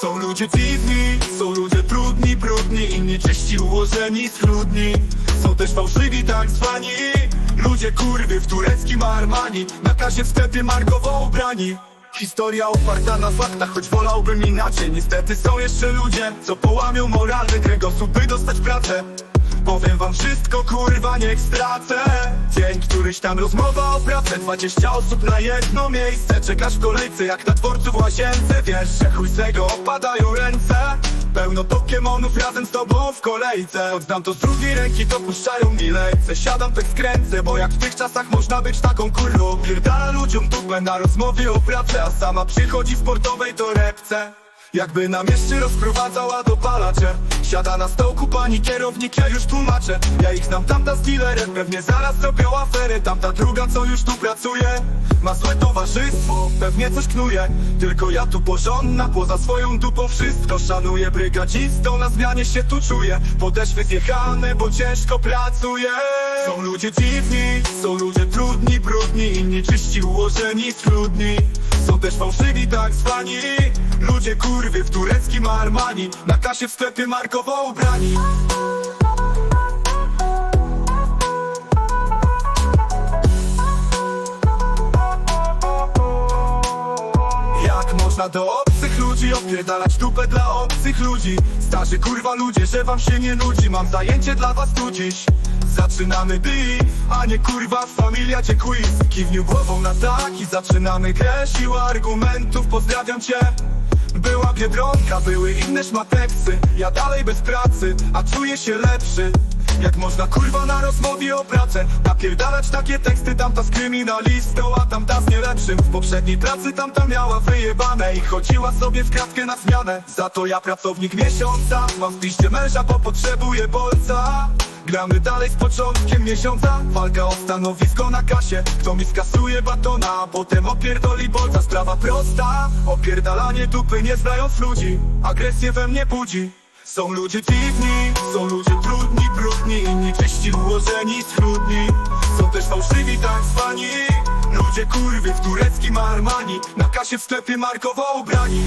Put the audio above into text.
Są ludzie dziwni, są ludzie trudni, brudni Inni czyści, ułożeni, schludni. Są też fałszywi tak zwani Ludzie kurwy w tureckim Armani Na kasie w sklepie markowo ubrani. Historia oparta na faktach, choć wolałbym inaczej. Niestety są jeszcze ludzie, co połamią moralny kręgosłup, by dostać pracę Powiem wam wszystko, kurwa, niech stracę. Dzień, któryś tam rozmowa o pracy 20 osób na jedno miejsce. Czekasz w kolejce jak na dworcu w łazience. Wiesz, że chuj z tego opadają ręce. Pełno Pokemonów razem z tobą w kolejce. Oddam to z drugiej ręki, to puszczają mi lekce Siadam tak skręcę, bo jak w tych czasach można być taką kurwą. Pierdala ludziom dupę na rozmowie o pracę A sama przychodzi w sportowej torebce. Jakby na mieście rozprowadzała dopalacze Siada na stołku pani kierownik, ja już tłumaczę. Ja ich znam, tamta z dealerem Pewnie zaraz zrobią aferę. Tamta druga, co już tu pracuje Ma złe towarzystwo, pewnie coś knuje. Tylko ja tu porządna, poza swoją dupą wszystko szanuję. Brygadzistą, na zmianie się tu czuję. Podeszwy zjechane, bo ciężko pracuję. Są ludzie dziwni, są ludzie trudni, brudni Inni czyści, ułożeni, schludni. Są też fałszywi tak zwani Ludzie kurwy w tureckim Armani Na kasie w sklepie ubrani. Jak można do obcych ludzi opierdalać dupę dla obcych ludzi? Starzy kurwa ludzie, że wam się nie nudzi. Mam zajęcie dla was tu dziś. Zaczynamy beef, a nie kurwa familia cię quiz. Kiwniu głową na tak i zaczynamy grę. Siła argumentów, pozdrawiam cię była Biedronka, były inne szmateksy. Ja dalej bez pracy, a czuję się lepszy. Jak można kurwa na rozmowie o pracę? Napierdalać takie teksty Tamta z kryminalistą, a tamta z nielepszym. W poprzedniej pracy tamta miała wyjebane I chodziła sobie w kratkę na zmianę. Za to ja pracownik miesiąca Mam w piście męża, bo potrzebuję bolca Gramy dalej z początkiem miesiąca. Walka o stanowisko na kasie. Kto mi skasuje batona, potem opierdoli bolca. Sprawa prosta, opierdalanie dupy nie znając ludzi. Agresję we mnie budzi. Są ludzie dziwni, są ludzie trudni, brudni. Inni czyści, ułożeni, schludni. Są też fałszywi tak zwani. Ludzie kurwy w tureckim Armani. Na kasie w sklepie markowo ubrani